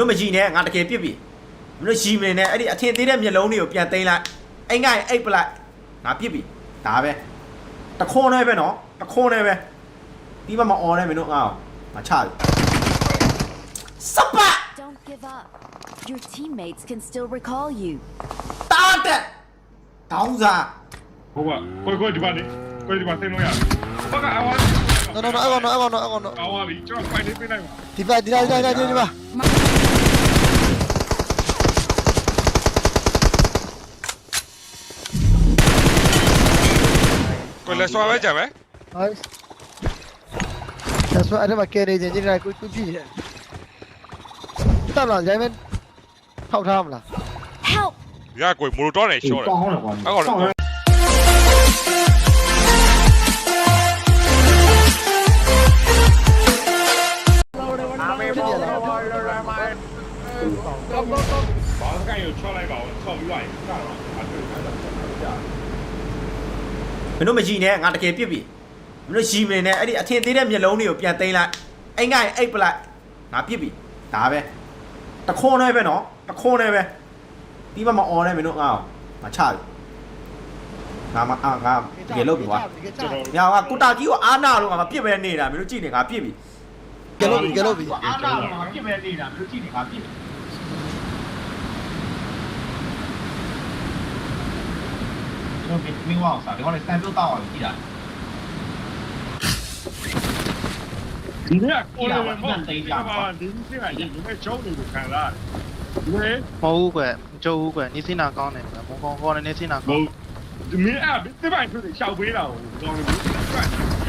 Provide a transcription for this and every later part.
တို့မကြည့်နဲ့ငါတကယ်ပြစ်ပြီမင်းတို့ရီမနေနဲ့အဲ့ဒီအထင်သေးတဲ့မျက်လုံးတွေကိုပြန်သိမ်းလိုက်အိမ်ငိုင်အိတ်ပလိုက်ငါပြစ်ပြီဒါပဲတခွန်းနဲ့ပဲနော်တခွန်းနဲ့ပဲဒီမှာမអော်နဲ့မင်းတို့ငါ့ကိုငါချပြီစပ Don't give up. Your teammates can still recall you. တာတက်တောင်းစားဟုတ်ပါကိုကိုဒီပါနေကိုဒီပါသိမ်းလို့ရဟုတ်ကအဝါ no no no အဲ့ကောင်တော့အဲ့ကောင်တော့အဲ့ကောင်တော့အဝါပြီကျွန်တော်ဖိုင်လေးပေးလိုက်ပါဒီပါဒီလာဒီလာဒီလာဒီပါကိုလက် लेसो आवे जावे लेसो अरे मक्के रे जे जे कोई कुछ भी है तब ना जाए मैं thao tham là ra quỷ mù đó này sao rồi Go, go, go! 保安干有车来搞，靠不远，干了。 င်းတို့မကြည့်နဲ့ငါတကယ်ပြစ်ပြီမင်းတို့ရီမနေနဲ့အဲ့ဒီအထင်သေးတဲ့မျက်လုံးတွေကိုပြန်သိမ်းလိုက်အိမ်ငိုင်အိတ်ပလိုက်ငါပြစ်ပြီဒါပဲတခွန်းနဲ့ပဲနော်တခွန်းနဲ့ပဲဒီမှာမអော်နဲ့မင်းတို့ငါ့ကိုငါချပြီငါမအာငါတကယ်လုပ်ပြီကွာကျွန်တော်ညာကကုတာကြီးကိုအားနာလို့ငါမပြစ်ပဲနေတာမင်းတို့ကြည့်နေငါပြစ်ပြီကဲလို့ပြီကဲလို့ပြီအားနာတော့ငါပြစ်မဲ့နေတာမင်းတို့ကြည့်နေငါပြစ်ကျွ တော်မင်းဝအောင်စားဒီကောင်လေးစံပြုတ်တော့အောင်ကြည့်တာဒီကကိုယ်လည်းမဟုတ်သေးကြပါဘူးဒီစိတ်ကဒီမဲ့ချုံးနေကိုခံလာတယ်မဟုတ်ဘူးကွယ်မကြုံဘူးကွယ်နေစင်နာကောင်းတယ်ကွယ်မုံကောင်းကောင်းနဲ့နေစင်နာကောဘုင်းဒီမင်းအဲ့ဒီပိုင်ဖြစ်ရှောက်ပေးတာကိုကောင်းတယ်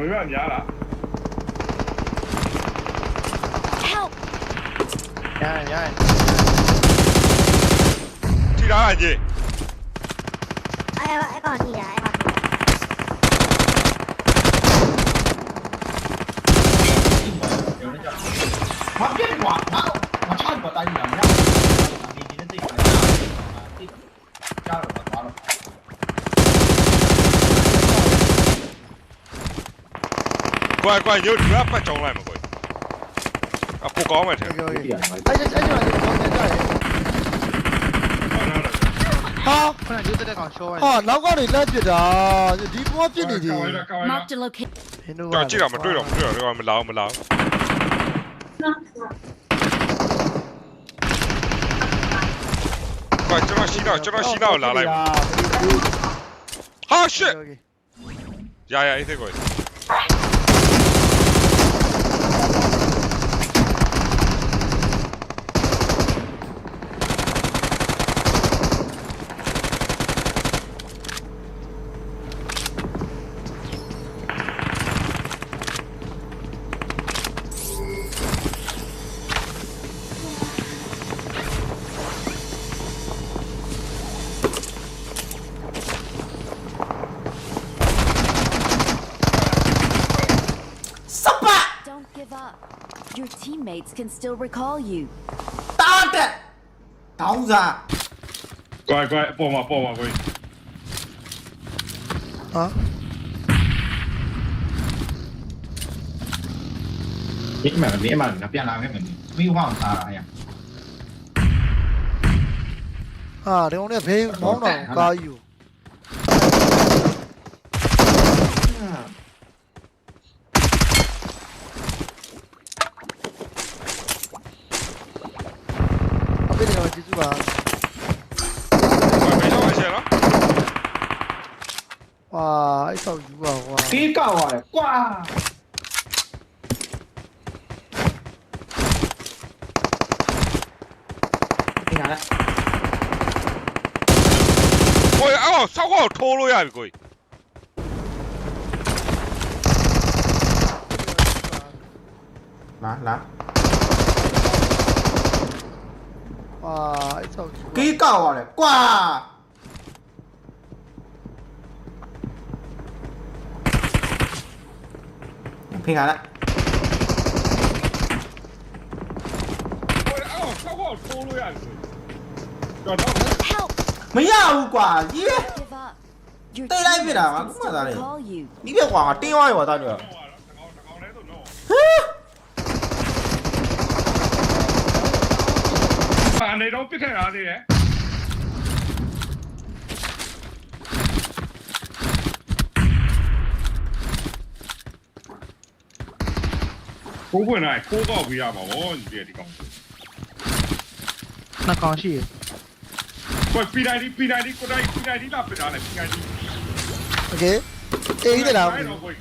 我没让你家了。 ကွာရုပ်ဒရပ်ပတ်ကြောင်းလိုက်မှာကွာအခုကောင်းမယ်ထင် Okay, okay. အဲ့ဒါအဲ့ဒါအဲ့ဒါကျွန်တော်ကြားရတယ်ဟာခုနကရုပ်တက်တဲ့ကောင်ရှော်ရဟာနောက်ကနေလက်ပစ်တာဒီဘောပစ်နေတယ် Marked a location. ဟင်းတို့ကကြောက်ကြည့်တာမတွေ့တော့မတွေ့တော့ဒီကမလာအောင်မလာအောင်ကွာကျွန်တော်ရှိတော့ကျွန်တော်ရှိတော့လာလိုက်မှာဟာ shit ရရအေးသေးကွာ teammates can still recall you. Target! Tao ra. Qua qua, bỏ mà bỏ mà quay. Hả? Nghĩ mà nghĩ mà nó biết làm cái mình vi hoàng tà này. À, để ông này phải món nào cao. sao rồi qua wow. ôi áo sao có thô luôn vậy rồi à, lá lá Wow, it's so cute. Ký cầu này, wow. ဖင်ကလာကိုယ်အော်ဆောက်ကောက်ထိုးလို့ရပြီကိုယ်တော့ Help! မရဘူးကွာကြီး Give up. Your Tay lại biết à, teammates mà can cũng still mà ra đây. recall you. ဒီပြကွာတင်းသွားရောတာညတကောင်တကောင်လဲဆိုတော့ဟမ်ဘာနေတော့ပြစ်ခဲ့တာသေးတယ် ကိုဝင်လိုက်ကိုကောက်ပြီးရမှာဗောဒီဒီကောင် နှစ်ကောင်ရှိရ ကိုပီနိုင်ဒီပီနိုင်ဒီကိုတိုင်းပီနိုင်ဒီလာပြထားလိုက်ပီနိုင်ဒီ โอเคအေးကြီးတယ်လားမသိ တော့ ဘူး ကို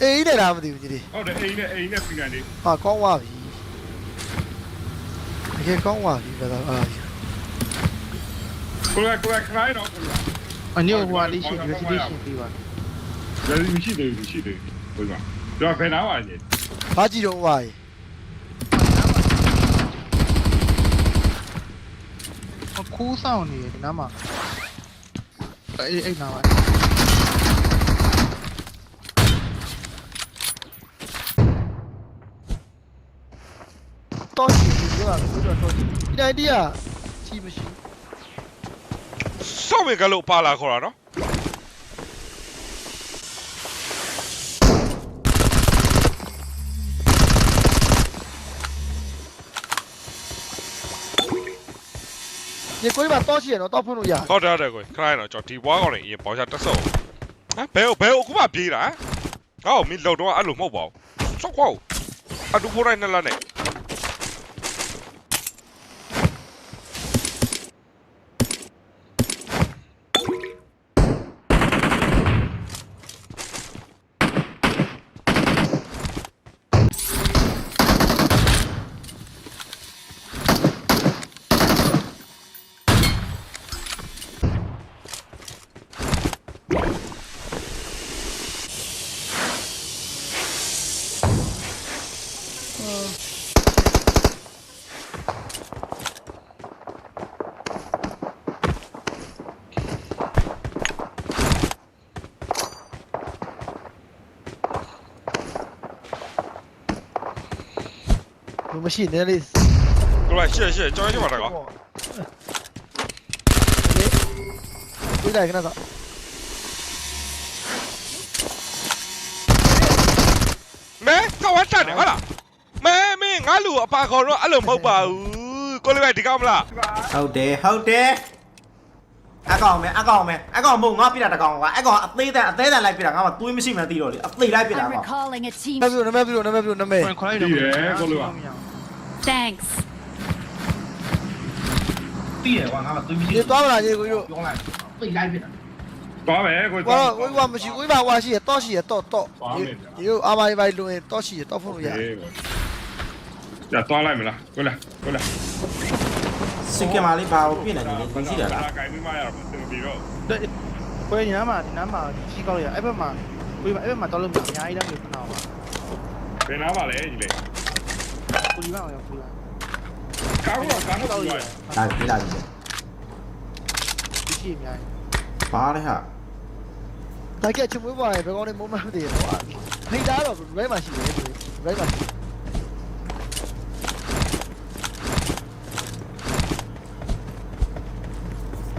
အေးကြီးတယ်လားမသိဘူးကြီးလေး ဟုတ်တယ်အိမ်နဲ့အိမ်နဲ့ပီနိုင်ဒီ ဟာကောင်းသွားပြီတကယ်ကောင်းသွားပြီဗျာအာ ကိုကကိုကခိုင်းတော့ကိုက အညို့ဟိုဟာလေးရှိဒီဒီရှိပြီးပါ ဘယ်လိုရှိတယ်ရှိတယ်ကိုကတော့ဖယ်နာပါလေ ဘာကြည့်တော့ဝါရေခူးဆောင်နေတယ်ဒီနားမှာအေးအဲ့နားပါတော့ရှိပြီပြောတာပြောတော့တော့ရှိဒီတိုင်းတည်းကကြီးမရှိစောက်မင်ကလို့ပါလာခေါ်တာနော် ဒီကိုယ်မှာတော့ရှိရတော့တော့ဖွင့်လို့ရဟုတ်တယ်ဟုတ်တယ်ကိုခိုင်းတော့ကျွန်တော်ဒီဘွားကောင်နေအရင်ပေါင်ချတက်ဆော့ဟမ်ဘယ်ဘယ်အခုမှပြေးတာဟောမင်းလောက်တော့အဲ့လိုမဟုတ်ပါဘူးစောက်ကောအတူဖိုးတိုင်းနဲ့လာနဲ့ 我不信，那里。过来，谢谢，交给你吧，大哥。回来，跟他打。没，他玩炸两个了。 င်းငါလူအပါခေါ်တော့အဲ့လိုမဟုတ်ပါဘူးကိုလေးပဲဒီကောင်မလားဟုတ်တယ်ဟုတ်တယ်အကောင်မဲအကောင်မဲအကောင်မဟုတ်ငါပြတာတကောင်ကွာအကောင်အသေးတန်အသေးတန်လိုက်ပြတာငါမှသွေးမရှိမှန်းသိတော့လေအသေးလိုက်ပြတာ I'm ကွာ recalling a team. နမပြနမပြနမပြနမခွန်ခွလိုက်တော့ Thanks. သိတယ်ကွာငါကသွေးမရှိဒီသွားမလားကြီးကိုတို့ပြောလိုက်သိလိုက်ပြီသွားမယ်ကိုကွာဝိဝမရှိဝိပါဝါရှိရတော့ရှိရတော့တော့ဒီလိုအာမိုင်ပိုင်လွင်တော့ရှိရတော့ဖွင့်လို့ရရ 야 또 하려 임라 꼴래 꼴래 쉽게 말해 봐 피는 니 건지야 나 đây quê nhớ mà thì nó mà chỉ coi là ép mà. Quay mà ép mà tao lên mà nhái đang được nào mà. Bên nào mà lấy gì đấy? Quay đi vào nhà quay cá của cá của tao rồi đây cái này cái gì nhái. Phá đấy hả? Tại kia chung với vài với con đi muốn mang tiền đó à thấy đá rồi lấy mà chỉ lấy mà chỉ.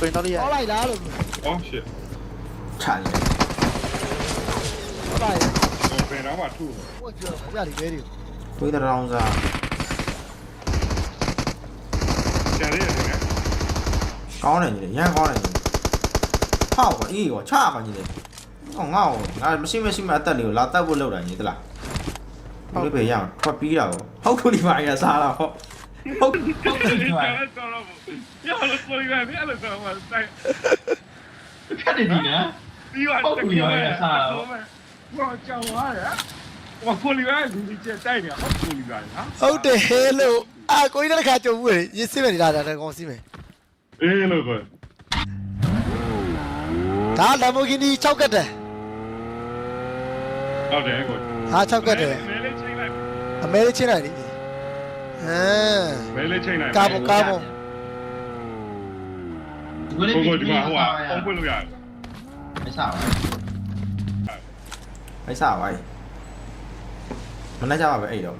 ကိုရင်တော့လေးရဟောလိုက်လားလို့အော်ရှစ်ချာလေဟောလိုက်ဘယ်တော့မှထူဟိုကျော်ပြလိပဲဒီဝိသရောင်းစားကျန်ရည်နေကောင်းတယ်ညီလေးရမ်းကောင်းတယ်ညီလေးဟောက်ကွာအေးကွာချပါညီလေးဟောငါ့ကိုငါမရှိမရှိမအသက်လေးကိုလာတက်ဖို့လောက်တာညီသလားဟုတ်လေပဲရအောင်ထွက်ပြီးတာကိုဟုတ်ခုဒီမှာရစားတာဟုတ် ဟုတ်ဟုတ်တယ်ဒီမှာရလို့ကိုရပြီအဲ့လိုဆိုမှတိုင်ဖြတ်နေပြီနော်ဒီကတကယ်ဘာကြောင်ရလဲဘာကိုလီရဒီကျတိုက်နေဟုတ်ကိုလီရနော်ဟုတ်တယ်ဟဲလို့အာကိုကြီးတစ်ခါကြုံဘူးလေရစ်စစ်မယ်နေတာဒါကောင်စီးမယ်အေးလို့ကိုဒါလမ်ဘိုဂီနီ6ကတ်တယ်ဟုတ်တယ်ကိုဟာ6ကတ်တယ်မဲလေးချိန်လိုက်အမဲလေးချင်းလိုက်လေ ဟမ်မဲလေးချိန်လိုက်ကာဘွန်ကာဘွန်ဝလေးကိုပြီကိုဒီမှာဟိုအုံးပွင့်လို့ရတယ်မစားဘူးမိုက်စားပါလေမနေ့ကပါပဲအဲ့တော့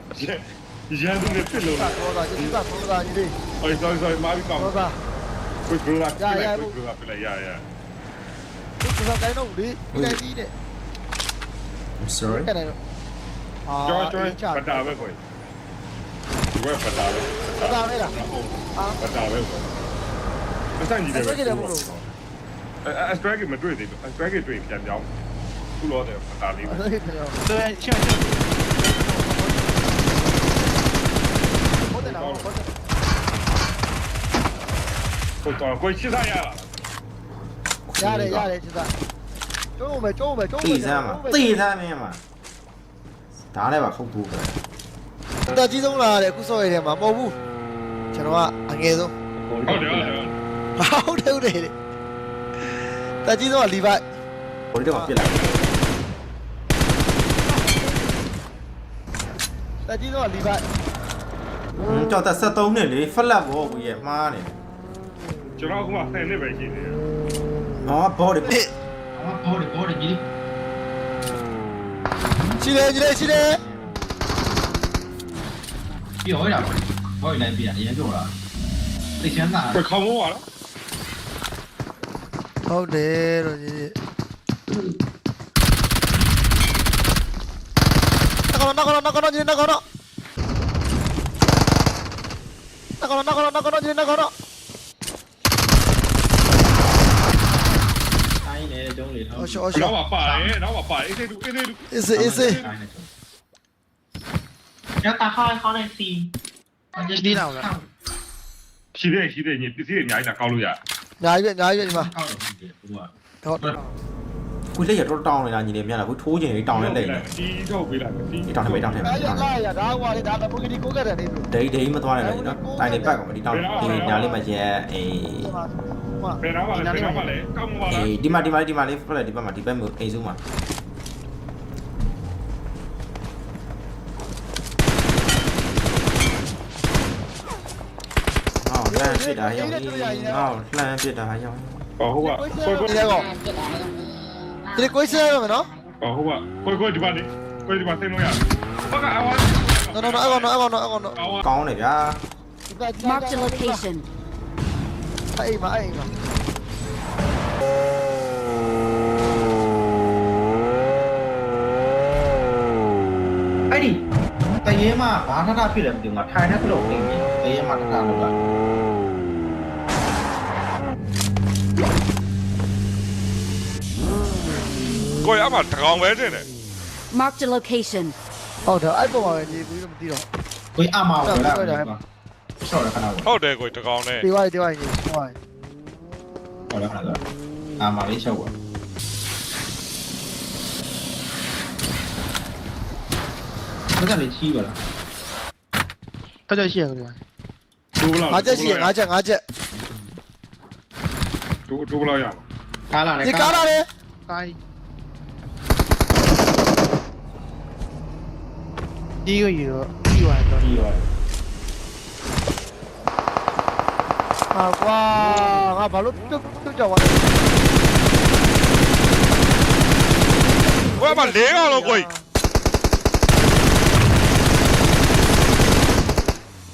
ရန်သူနဲ့ဖြစ်လို့လားတော့ဒါဒီကပေါ်လာကြီးလေးအေး sorry sorry မာပြီးကောင်းတော့ဒါကိုကလာပြလိုက်ကိုကပြလိုက်ရရဒီကတိုင်းတော့လေဒီတိုင်းကြီးတဲ့ sorry ကတိုင်းတော့ဟာကျော်ကျော်ပတာပဲကို 我也不打了，不打了，不打了，不打，不打了，不打了。哎，哎，甩给，给，的了。过过七三呀！压的压的七三，中午没中午没中午没。第三嘛，第三嘛，打来吧，好多。 ယ်ကျစားကျုံးမယ်ကျုံးမယ်ကျုံးမယ်တိစမ်းမှာတိစမ်းမင်းမှာဒါလည်းပါခုတ်ဖို့ပဲတကြီးဆုံးလာတယ်အခုစောရတဲ့မှာမဟုတ်ဘူးကျွန်တော်ကအငယ်ဆုံးဟုတ်တယ်ဟုတ်တယ်ဟုတ်တယ်ဟုတ်တယ်တကြီးဆုံးကလီဗိုက်ဘိုးလေးတော့ပြစ်လိုက်တကြီးဆုံးကလီဗိုက်ကြောက်သက်73နှစ်လေဖလက်ဘောကိုရဲ့မှားနေကျွန်တော်ကမှ10နှစ်ပဲရှိသေးတယ်ဟောဘောဒီအော်ဘောဘောကြီးရှိတယ်ရှိတယ်ရှိတယ် 一会儿点吧，我有点憋，也就了。那现在快靠不我了。好的，老弟。那个了，那个了，那个了，你那个了。那个了，那个了，那个了，你那个了。我小心！老把把，老把把，一直一直一直。 ပါပါတယ်အေးသေးအေးသေးအေးစေးအေးစေးရတာခိုင်းခေါင်းနေစီဒီလောက်လား ရှိသေးရှိသေးညပစ္စည်းအများကြီးလာကောက်လို့ရညာကြီးပဲညာကြီးပဲဒီမှာကောက်တော့ဟုတ်တယ်ဟိုကတော့ ကိုလက်ရတော့တောင်းနေတာညီလေးမြတ်လားကိုထိုးချင်လေးတောင်းလဲလက်နေဒီတော့ပေးလိုက်ဒီဒီတောင်းနေမေးတောင်းနေမေးအားရတောင်းလာနေရဒါဟိုလေဒါတော့ပုဂ္ဂိုလ်ကိုကရတယ်လေဒိတ်ဒိတ်မသွားနဲ့လေနော်တိုင်းနေပတ်ကောင်ဒီတောင်းဒီညာလေးမှရဲအေးဘယ်တော့မှလည်းဘယ်တော့မှလည်းကောက်မပါလားအေးဒီမှာဒီမှာဒီမှာလေးဖလက်ဒီဘက်မှာဒီဘက်မျိုးအိမ်စုမှာ ဟောလမ်းပြစ်တာရောင်းဟောလမ်းပြစ်တာရောင်းဟောဟုတ်ပါကိုကိုဒီကောဒီကိုစရရမယ်နော်ဟောဟုတ်ပါကိုကိုဒီပါနေကိုဒီပါသိလို့ရဟုတ်ကအဝါနော်နော်အကောင်နော်အကောင်နော်အကောင်နော်အဝါကောင်းတယ်ဗျာ Marked a location. အဲ့မှာအဲ့မှာအဲ့ဒီတရေမှာဘာထထဖြစ်တယ်မသိဘူးငါထိုင်နေကြလို့နေပြီတရေမှာထထလို့က ကိုရမှာတကောင်ပဲတင်တယ် Marked a location. ဟုတ်တယ်အဲ့ပုံမှာညီပြီးတော့မသိတော့ ကိုအမဝလာဆော်ရခဏဝ ဟုတ်တယ်ကိုတကောင်နဲ့ ဒီဝိုင်းဒီဝိုင်းညီဟို ဟောရခဏအာမလေးချက်ဝဘယ်ကလေးချီးပါလား တော့ကြရှိရကြတယ် ဒူဘလောက် ငါချက်ရှိငါချက်ငါချက် ဒူဒူဘလောက်ရ ကားလာတယ် ဒီကားလာတယ် ကိုင်း DUI だ DUI あわあバロッととじゃわこれまレガロこい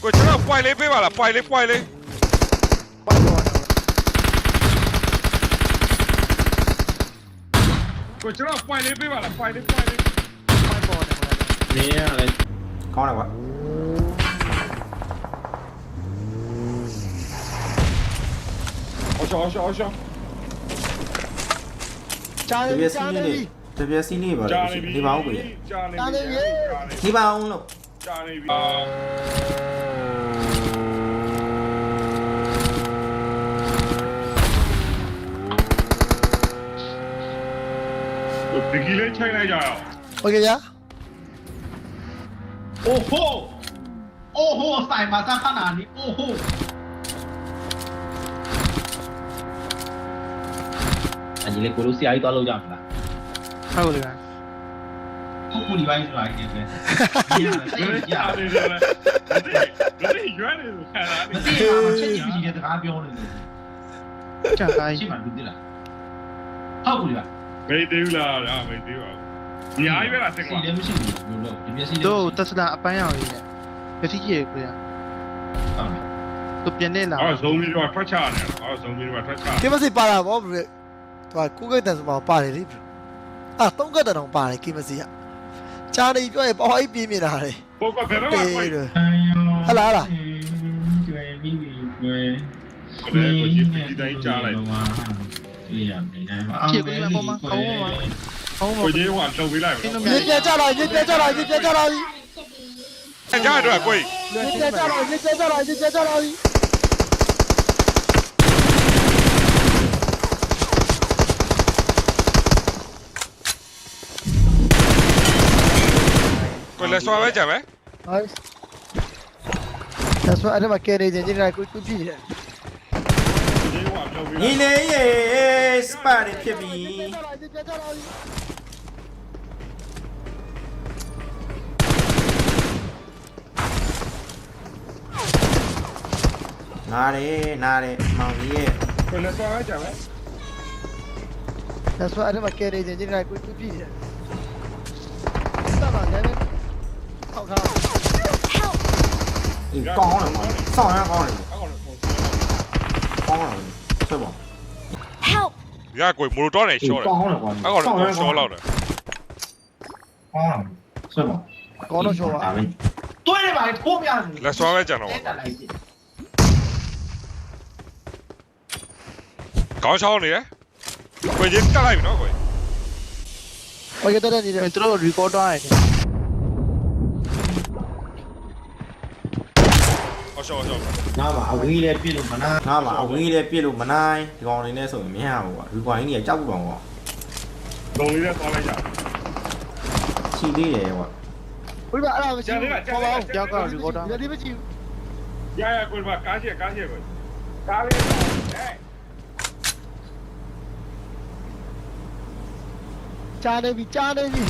これちょっとパイレペバラパイレパイレこれちょっとパイレペバラパイレパイレเนี่ยอะไร ကောင်းတယ်ကွာ အော်ရှောအော်ရှောအော်ရှော ကြား တ နေ ပြ ပြီ က်စီ ကြား း နေ လေး ပြီ တပြက်စီးလေးပါ ကြာ လေ နေပြီ ဒီပါဦးကိုရ ကြာနေ ကြားနေ ပြီ ပြီ ကြာနေ ဒီပါအောင်လို့ ကြာနေပြီဒီကလေးချိန်လိုက်ကြအောင် โอเคဗျာ โอ้โหโอ้โหใส่มาซะขนาดนี้โอ้โหอันนี้เลยกูรู้เสียอีกตัวเราจังล่ะ ဟုတ်ကဲ့ဗျာ กูกูဒီပိုင်းဆိုတာကြီးတယ် ဘယ်ကြာနေတယ်လဲဘယ်ရွမ်းနေလို့ခါတာ မသိဘူးချက်ကြီးပြီးတဲ့စကားပြောနေတယ် ကြာကိုင်း ရှင်းမှလူသိလားဟုတ်ကူလား မေးသေးဘူးလားအာမေးသေးပါဘူး ညာကြီးပဲလားစင်စီကွာလည်းမရှိဘူးလို့လို့ဒီမျက်စိလေးတို့တက်စလာအပန်းရောင်လေးနဲ့ပတိကြီးကိုရဟုတ်တယ်သူပြန်နေလာအော်ဇုံပြီးတော့ထွက်ချနေတယ်အော်ဇုံပြီးတော့ထွက်ချကိမစီပါတာဗောဘရသူကကိုကိတ်တန်စမှာပါတယ်လေအာသုံးကတ်တန်တော့ပါတယ်ကိမစီကကြားနေပြောရင်ပေါ်အိပ်ပြင်းနေတာလေပုတ်ကဘယ်တော့မှတေးခွင့်တယ်ဟလာဟလာကျွေးပြီးပြီကျွေးဘယ်ကိုကြည့်ဒီတိုင်းကြားလိုက်ဒီရနေတိုင်းမှာဖြည့်ပေးမယ်ပေါ်မှာကောင်းပါ કોઈ હું આટલો વિલાય નીચે ચડો નીચે ચડો નીચે ચડો જાડો કોઈ નીચે ચડો નીચે ચડો નીચે ચડો કોઈ લેસો આવે છે હવે લેસો અરે બાકી રહી જાય જે રાખું તૂટી જાય Il est, il est, spade, Kevin. နေချင်းချင်းကိုကိုပြည့်တယ်ကိုကြီးကလှုပ်ပေးညီလိုက်လေးရေစပါတွေဖြစ်ပြီရေပြကြလာနားတယ်နားတယ်မောင်ကြီးရဲ့ကိုလက်စွာပဲကြမယ်ဒါဆိုအဲ့ဒါမှာကဲနေချင်းချင်းကိုကိုပြည့်တယ်စပါလည်းဟောက်ခါ Help! ဒီကောင်းတယ်မောင်စောင်းရကောင်းတယ်အဲ့ကောင်လည်းကောင်းတယ်ဆွဲပါ Help! ရကိုမိုတော်နေရှော့တယ်ကောင်းတယ်ကွာအဲ့ကောင်လည်းရှော့လောက်တယ်ကောင်းတယ်ဆွဲပါကောင်းတော့ချောပါဒါပဲတွဲနေပါလေထိုးပြတယ်လက်စွာပဲကြတော့တက်တက်လိုက် Có sao nữa? Quay đến cái này nó rồi. Oye, te rendí dentro del record này. nào mà ghi lên pin mà nai. Nào mà ghi lên pin mà nai. Gòn này nè sửa mấy hào quả thứ quái chắc bỏ ngỏ gòn đi ra con này chi đi để quả ui bạn nào mà chịu có bao cho con record đó đi mới chịu ya ya quên mà cá gì cá gì rồi cá lên ကြားနေပြီကြားနေပြီ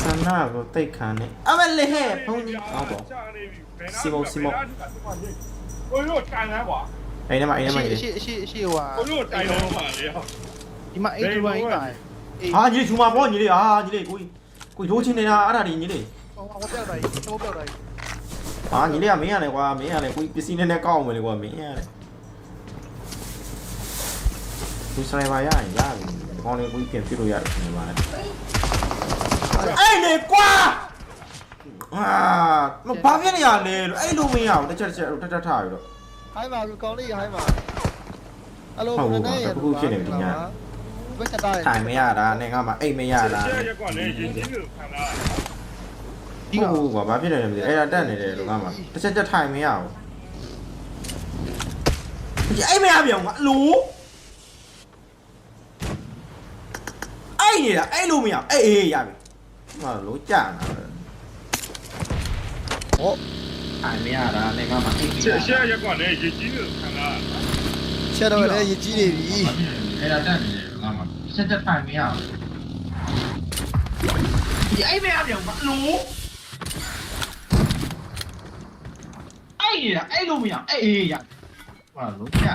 ဆန္ဒကိုတိတ်ခံနေအမလေးဟဲ့ဖုန်းကြီးဟုတ်ပါကိုရိုတိုင်လဲကွာအဲ့ဒီမှာအဲ့ဒီမှာအကြီးရှိအရှိအရှိဟိုဟာကိုရိုတိုင်လဲပါလေဒီမှာ8 2 1ပါတယ်အေးဟာညီချူမှာပေါ့ညီလေးဟာညီလေးကိုကိုရိုးချင်းနေတာအဲ့ဒါဒီညီလေးဟိုဟိုပြောက်တာကြီးဟိုပြောက်တာကြီးဟာညီလေးကမင်းရတယ်ကွာမင်းရတယ်ကိုပစ္စည်းနဲ့နဲ့ကောက်အောင်မယ်လေကွာမင်းရတယ်ဒီဆိုင်ပါရရင်ရပြီ ဒီကောင်လေးကိုပြန်ပြလို့ရတယ်ဒီမှာအဲ့လေကွာအာမဘာဖြစ်နေရလဲလို့အဲ့လိုမရဘူးတစ်ချက်တစ်ချက်တက်တက်ထားပြီးတော့ဟိုင်းပါကောင်းလေးဟိုင်းပါဟယ်လိုဟုတ်ဘပါယ်နဲ့ရဘူးအခုဖြစ်နေပြီညာဘယ်ကတားရထိုင်မရတာနဲ့ငါမှအိတ်မရတာရှက်ရက်ကွာလေရင်းကြီးကိုခံလာဒီကဟုတ်ကွာဘာဖြစ်နေလဲမသိအဲ့ဒါတက်နေတယ်လို့ငါမှတစ်ချက်ချက်ထိုင်မရဘူးဒီအိတ်မရပြန်ကွာအလို အဲ့နေတာအဲ့လိုမရအေးအေးရပြီဟောလို့ကြာနာထိုင်မရတာနဲ့ငါမှအိတ်ရှက်ရှက်ရက်ကွာလေရင်းကြီးကိုခံလာချက်တော့လည်းရကြီးနေပြီအဲ့ဒါတက်နေတယ်ငါမှစက်တက်ထိုင်မရဘူးဒီအိမ်မရပြန်မလို့အဲ့ရအဲ့လိုမရအေးအေးရဟာလို့ကြာ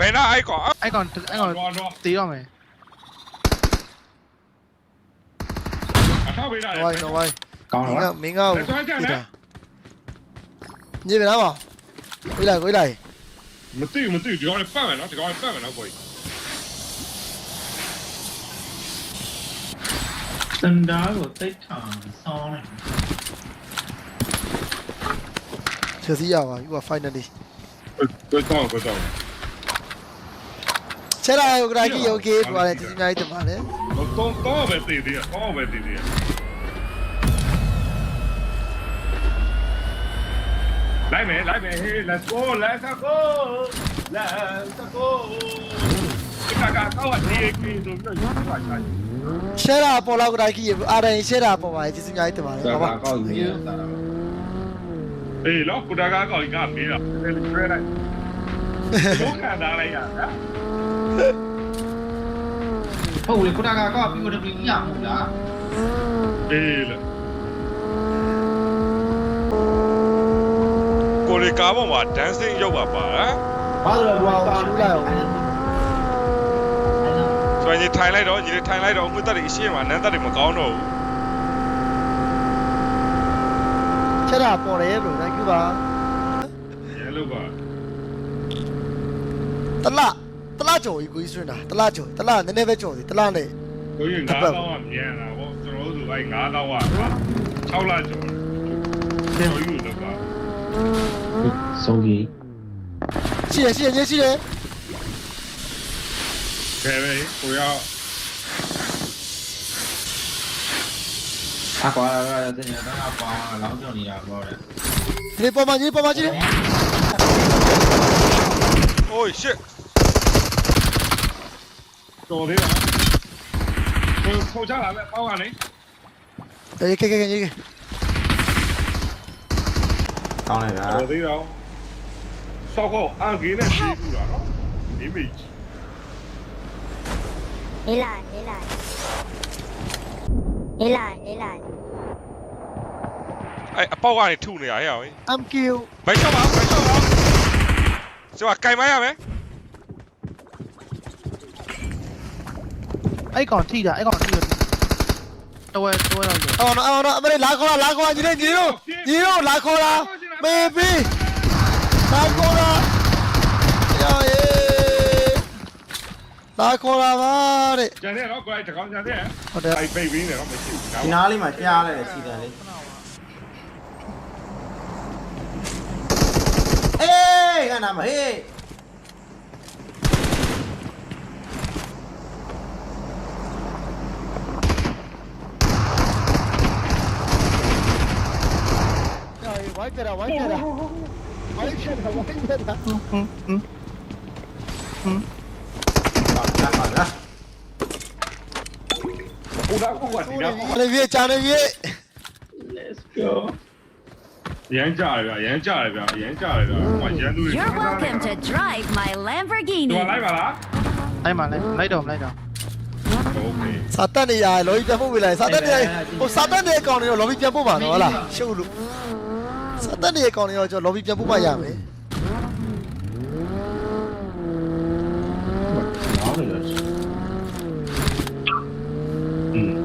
phải đó ai có? Anh còn thực anh còn rồi, rồi. tí rồi mày đâu ơi còn nữa miếng không gì rồi như vậy đó mà. Cái này cái này mình tiêu mình tiêu chỉ có được ba mà nó chỉ có được ba mà nó vậy Tên đá của tích ở so này. Chưa gì giàu à, you are finally Good, good call, good call ကောင်းမင်းကတော့မင်းကညနေပါကိုလိုက်ကိုလိုက်မသိမသိဒီကောင်ပတ်မယ်နော်ဒီကောင်ပတ်မယ်နော်ကိုကြီးစန်ဒါကိုတိတ်ထောင်ဆောင်းလိုက်ချက်စီရပါ you are finally ကိုတော့ကိုတော့ချက်လာကိုလိုက်ကြီး okay ပြောတယ်ဒီအများကြီးတင်ပါတယ်တော့တော့ပဲတည်သေးတော့ပဲတည်သေးလိုက်မယ်လိုက်မယ် hey let's go let's go let's go ဒီကကတော့ဒီကိဆိုပြီးတော့ယူပါချာရှယ်လာပေါ်လောက်ကိုလိုက်ကြီးအားတယ်ရှယ်လာပေါ်ပါကျေးဇူးအများကြီးတင်ပါတယ်ဒါဟုတ်ကပါကောက်ယူနေတာအေးလောကုဒါကာကောကမေးတာတယ်လီဖရဲလိုက်ဘုခံထားလိုက်ရတာ ဟုတ်လေခုနကကောက်ပြီးတော့ပြီးရမှာလားအေးလေကိုရီကားပေါ်မှာ dancing ရုပ်ပါပါဟမ်ဘာလို့လဲဘာလို့ဆိုရင်ထိုင်လိုက်တော့ညီလေးထိုင်လိုက်တော့အမှုတက်တွေအရှိမနန်းတက်တွေမကောင်းတော့ဘူးချက်လာပေါ်တယ်ဘလို့ thank you ပါရဲလို့ပါတလ 走，鬼孙子，打烂走，打烂，你那边走，打烂的。鬼兄弟，打烂走，你还有人吗？兄弟，谁来？谁来？谁来？谁来？不要。他过来，他进来，等下帮老兄弟啊！过来。你跑慢点，跑慢点。哎，shit！ တော်သေးလားကိုထောက်ချလာလဲပေါင်းကနေ အေးကဲကဲကဲကဲ ကောင်းလိုက်ဗျာ တော်သေးတော့ဆောက်ကောအန်ဂင်းနဲ့ပြေးဘူးလားနော် image လေးလာလေးလာလေးလာလေးလာ အဲအပေါက်ကနေထုနေရရအောင် MQ ဘယ်ချောက်ပါဘယ်ချောက်ပါကျမကင်မရမယ် အဲ့ကောင်ထိတာအဲ့ကောင်ထိတော့တော်ဝဲတော်ဝဲတော့အော်နော်အော်နော်အမလေးလာခေါ်လာခေါ်ညီလေးညီတို့ညီတို့လာခေါ်လာမေဘီလာခေါ်လာယောအေးလာခေါ်လာပါတဲ့ကျန်တယ်နော်ကိုယ်တကောင်ကျန်တယ်ဟုတ်တယ် အဲပိတ်ပြီးနေတော့မရှိဘူးဒီနားလေးမှာကြားလိုက်တယ်စီတန်လေးအေးကနာမဟေး വായിച്ചരാ വായിച്ചരാ വായിച്ചരാ വായിച്ചരാ Dale vie, chale vie. Let's go. 沿架来边，沿架来边，沿架来边，往前都是。You're welcome to drive my Lamborghini. 我来吧啦。来嘛来，来着来着。စာတန်နေရလော်ကြီးပြန်ပို့ပေးလိုက်စာတန်နေဟိုစာတန်နေကောင်တွေတော့လော်ကြီးပြန်ပို့ပါတော့ဟလားရှုပ်လို့ စာတက်နေကောင်တွေတော့ကျွန်တော်လော်ဘီပြန်ပို့မှရမယ် လောင်းနေတယ် อืม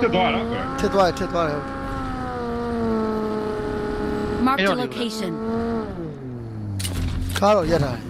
ချက်တော့လားကွယ် ထစ်သွားတယ်ထစ်သွားတယ် Marked a Ayun, ayun. location. ကားတော့ရက်ထားတယ်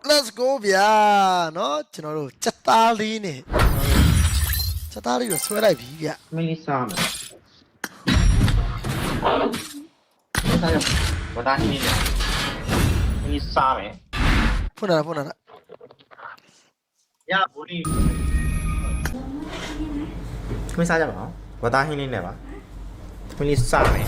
ရှော ဟာမလို့ရနောက်ကလိုက်တော့မယ် ဘာမှလို့ဆောင်း ဒါ နေ ပဲလေ ဒါလို့လို့လို့လိုက်နေရောဘာလို့ဒါမလို့ let's go ဗျာเนาะကျွန်တော်တို့စက်သားလေးနဲ့စက်သားလေးကိုဆွဲလိုက်ပြီဗျ မင်းလေးစားမယ်စားရဝတာဟင်းလေးမင်းလေးစားမယ် ဖွင့်လာတာဖွင့်လာတာ ရဘူဒီ ခွင်းစားကြပါအောင်ဝတ်သားဟင်းလေးနဲ့ပါခွင်းလေးစားမယ်